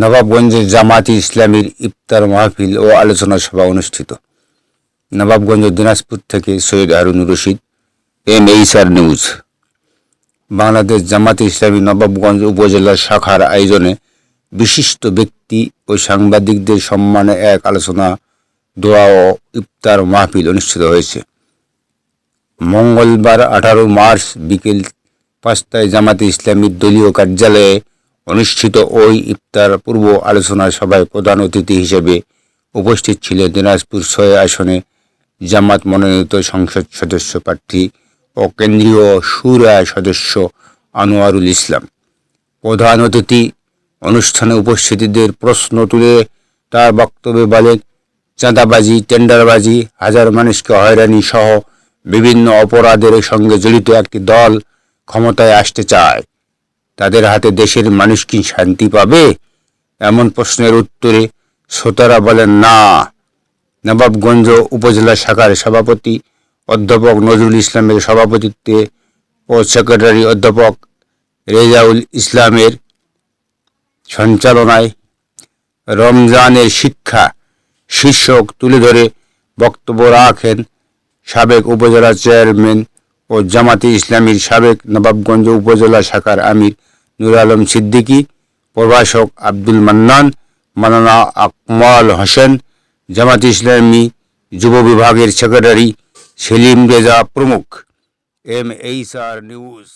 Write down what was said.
নবাবগঞ্জের জামাতি ইসলামীর ইফতার মাহফিল ও আলোচনা সভা অনুষ্ঠিত। নবাবগঞ্জ দিনাজপুর থেকে Syed Harunur Rashid M H R news. Bangladesh Jamaati Islami Nawabganj উপজেলা শাখার আয়োজনে বিশিষ্ট ব্যক্তি ও সাংবাদিকদের সম্মানে এক আলোচনা, দোয়া ও ইফতার মাহফিল অনুষ্ঠিত হয়েছে। মঙ্গলবার আঠারো মার্চ বিকেল পাঁচটায় জামাতে ইসলামীর দলীয় কার্যালয়ে অনুষ্ঠিত ওই ইফতার পূর্ব আলোচনা সভায় প্রধান অতিথি হিসেবে উপস্থিত ছিলেন দিনাজপুর ছয় আসনে জামাত মনোনীত সংসদ সদস্য প্রার্থী ও কেন্দ্রীয় সুরা সদস্য আনোয়ারুল ইসলাম। প্রধান অতিথি অনুষ্ঠানে উপস্থিতিদের প্রশ্ন তুলে তার বক্তব্যে বলেন, চাঁদাবাজি, টেন্ডারবাজি, হাজার মানুষকে হয়রানি সহ বিভিন্ন অপরাধের সঙ্গে জড়িত একটি দল ক্ষমতায় আসতে চায়। তাদের হাতে দেশের মানুষ কি শান্তি পাবে? এমন প্রশ্নের উত্তরে শ্রোতারা বলেন, না। নবাবগঞ্জ উপজেলা শাখার সভাপতি অধ্যাপক নজরুল ইসলামের সভাপতিত্বে ও সেক্রেটারি অধ্যাপক রেজাউল ইসলামের সঞ্চালনায় রমজানের শিক্ষা শীর্ষক তুলে ধরে বক্তব্য রাখেন সাবেক উপজেলা চেয়ারম্যান ও জামাতে ইসলামীর সাবেক নবাবগঞ্জ উপজেলা শাখার আমির নুর আলম সিদ্দিকী, প্রভাষক আব্দুল মান্নান, মানানা আকমাল হোসেন, জামাত ইসলামী যুব বিভাগের সেক্রেটারি সেলিম রেজা প্রমুখ। M H R news.